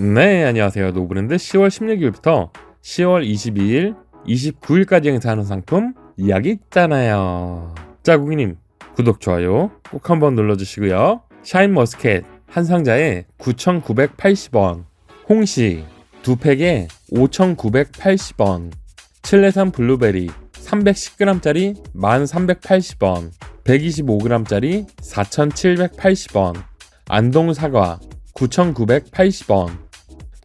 네, 안녕하세요. 노브랜드 10월 16일부터 10월 22일, 29일까지 행사하는 상품 이야기 있잖아요. 자, 고객님, 구독, 좋아요 꼭 한번 눌러주시고요. 샤인 머스켓 한 상자에 9,980원, 홍시 두 팩에 5,980원, 칠레산 블루베리 310g짜리 1,380원, 125g짜리 4,780원, 안동 사과 9,980원,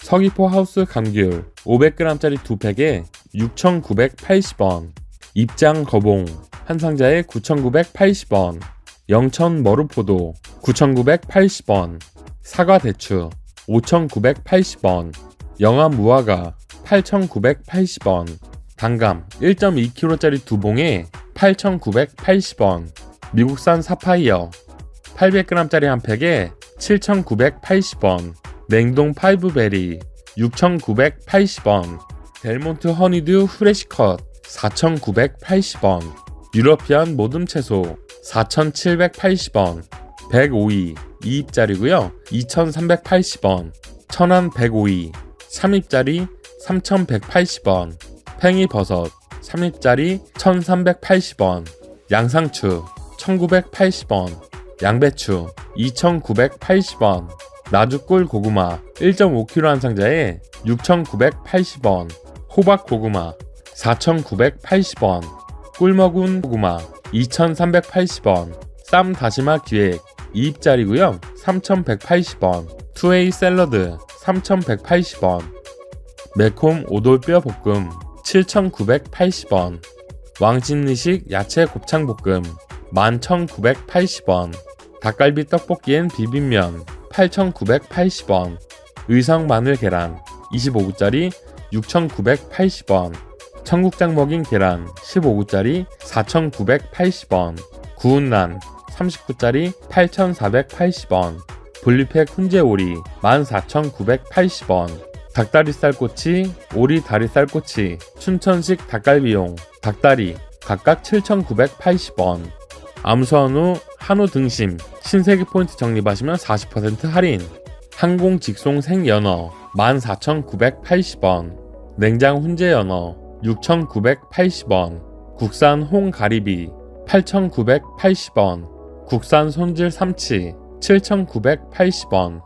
서귀포 하우스 감귤 500g짜리 두 팩에 6,980원, 입장 거봉 한 상자에 9,980원, 영천 머루포도 9,980원, 사과 대추 5,980원, 영암 무화과 8,980원, 단감 1.2kg짜리 두 봉에 8,980원, 미국산 사파이어 800g짜리 한 팩에 7,980원, 냉동 파이브베리 6,980원, 델몬트 허니듀 후레시컷 4,980원, 유러피안 모듬 채소 4,780원, 105이 2입짜리고요. 2,380원, 천안 105이 3입짜리 3,180원, 팽이 버섯 3입짜리 1,380원, 양상추 1,980원, 양배추 2,980원, 나주꿀 고구마 1.5kg 한 상자에 6,980원, 호박 고구마 4,980원, 꿀먹은 고구마 2,380원, 쌈 다시마 기획 2입짜리고요. 3,180원, 투웨이 샐러드 3,180원, 매콤 오돌뼈 볶음 7,980원, 왕신리식 야채 곱창 볶음 11,980원, 닭갈비 떡볶이엔 비빔면 8,980원, 의성 마늘 계란 25구짜리 6,980원, 청국장 먹인 계란 15구짜리 4,980원, 구운 난 39짜리 8,480원, 분리팩 훈제 오리 14,980원, 닭다리살 꼬치, 오리 다리살 꼬치, 춘천식 닭갈비용, 닭다리 각각 7,980원, 암수한우 한우 등심, 신세계 포인트 적립하시면 40% 할인, 항공 직송 생 연어 14,980원, 냉장 훈제 연어 6,980원, 국산 홍가리비 8,980원, 국산 손질 삼치 7,980원,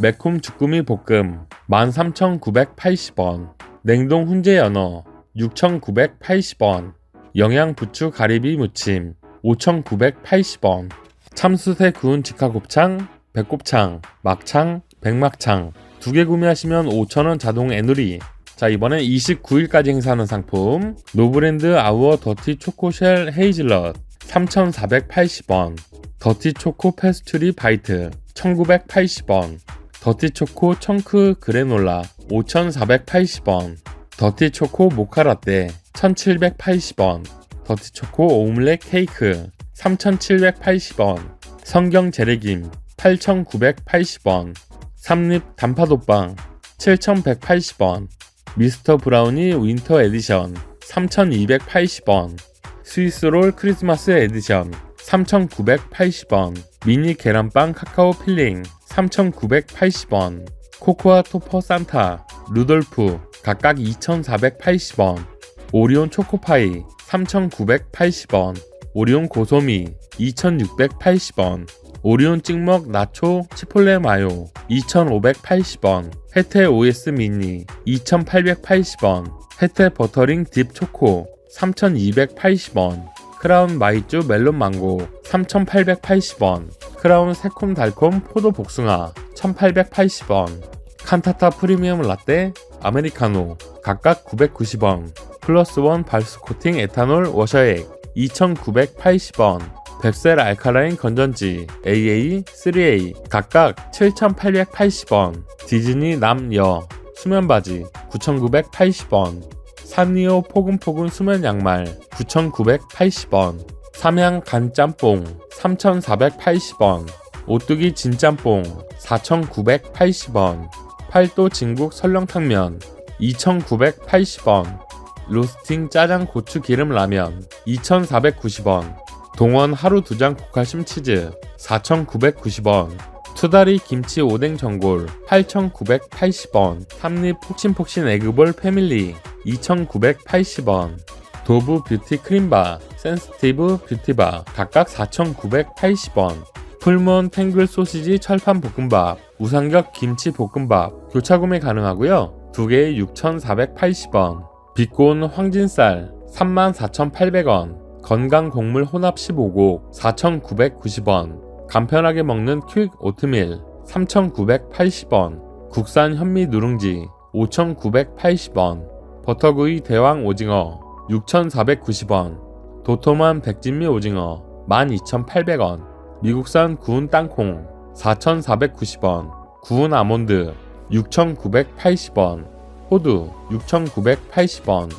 매콤 주꾸미 볶음 13,980원, 냉동 훈제 연어 6,980원, 영양 부추 가리비 무침 5,980원, 참수세 구운 직화곱창, 배꼽창, 막창, 백막창. 두 개 구매하시면 5,000원 자동 애누리. 자 이번엔 29일까지 행사하는 상품. 노브랜드 아우어 더티 초코쉘 헤이즐넛 3,480원. 더티 초코 페스츄리 바이트 1,980원. 더티 초코 청크 그래놀라 5,480원. 더티 초코 모카라떼 1,780원. 더티 초코 오믈렛 케이크 3,780원 성경 재래김 8,980원 삼립 단팥오빵 7,180원 미스터 브라우니 윈터 에디션 3,280원 스위스롤 크리스마스 에디션 3,980원 미니 계란빵 카카오 필링 3,980원 코코아 토퍼 산타 루돌프 각각 2,480원 오리온 초코파이 3,980원 오리온 고소미 2,680원 오리온 찍먹 나초 치폴레 마요 2,580원 혜태 OS 미니 2,880원 혜태 버터링 딥 초코 3,280원 크라운 마이쮸 멜론 망고 3,880원 크라운 새콤 달콤 포도 복숭아 1,880원 칸타타 프리미엄 라떼 아메리카노 각각 990원 플러스 원 발수 코팅 에탄올 워셔액 2,980원. 뱁셀 알카라인 건전지 AA, 3A 각각 7,880원. 디즈니 남여 수면바지 9,980원. 산리오 포근포근 수면 양말 9,980원. 삼양 간짬뽕 3,480원. 오뚜기 진짬뽕 4,980원. 팔도 진국 설렁탕면 2,980원 로스팅 짜장 고추 기름 라면 2,490원 동원 하루 두 장 고칼슘 치즈 4,990원 투다리 김치 오뎅 전골 8,980원. 삼립 폭신폭신 에그볼 패밀리 2,980원. 도브 뷰티 크림바, 센스티브 뷰티바 각각 4,980원. 풀몬 탱글 소시지 철판 볶음밥, 우상겹 김치 볶음밥 교차 구매 가능하고요. 두 개에 6,480원. 빛고운 황진쌀 34,800원. 건강 곡물 혼합 15곡 4,990원. 간편하게 먹는 퀵 오트밀 3,980원. 국산 현미 누룽지 5,980원. 버터구이 대왕 오징어 6,490원. 도톰한 백진미 오징어 12,800원. 미국산 구운 땅콩 4,490원. 구운 아몬드 6,980원. 호두 6,980원.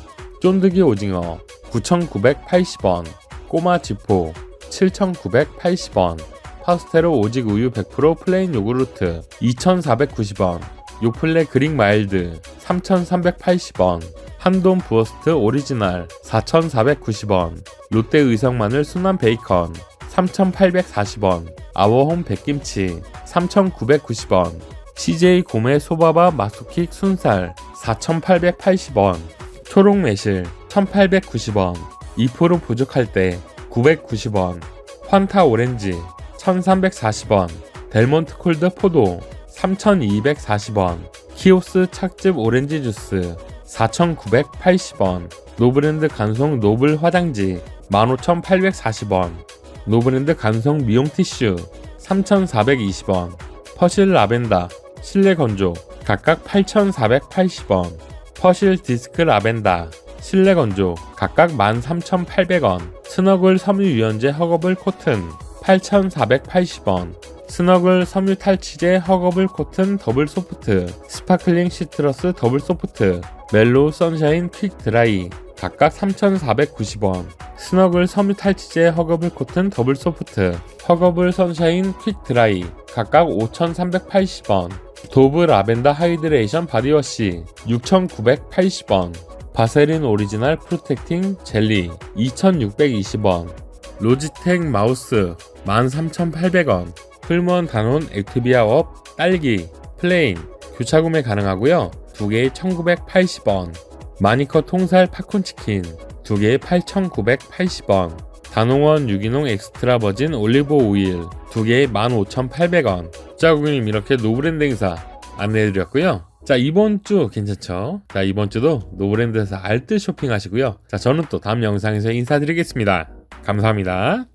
쫀득이 오징어 9,980원. 꼬마 지포 7,980원. 파스테로 오직 우유 100% 플레인 요구르트 2,490원. 요플레 그릭 마일드 3,380원. 한돈 부어스트 오리지널 4,490원. 롯데 의성 마늘 순한 베이컨 3,840원. 아워홈 백김치 3,990원. CJ 고메 소바바 마수킥 순살 4,880원. 초록 매실 1,890원. 2% 부족할 때 990원. 환타 오렌지 1,340원. 델몬트 콜드 포도 3,240원. 키오스 착즙 오렌지 주스 4,980원. 노브랜드 간송 노블 화장지 15,840원. 노브랜드 간송 미용 티슈 3,420원. 퍼실 라벤더 실내 건조 각각 8,480원. 퍼실 디스크 라벤더 실내 건조 각각 13,800원. 스너글 섬유 유연제 허거블 코튼 8,480원. 스너글 섬유 탈취제 허거블 코튼 더블 소프트 스파클링 시트러스 더블 소프트 멜로우 선샤인 퀵 드라이 각각 3,490원 스너글 섬유 탈취제 허거블 코튼 더블 소프트 허거블 선샤인 퀵 드라이 각각 5,380원 도브 라벤더 하이드레이션 바디워시 6,980원 바세린 오리지널 프로텍팅 젤리 2,620원 로지텍 마우스 13,800원 풀무원 단원 액티비아 업 딸기 플레인 교차 구매 가능하고요. 두 개에 1,980원. 마니커 통살 팝콘 치킨 두 개에 8,980원. 단홍원 유기농 엑스트라 버진 올리브 오일 두 개에 15,800원. 자, 고객님 이렇게 노브랜드 행사 안내해드렸고요. 자, 이번 주 괜찮죠? 자, 이번 주도 노브랜드에서 알뜰 쇼핑 하시고요. 자, 저는 또 다음 영상에서 인사드리겠습니다. 감사합니다.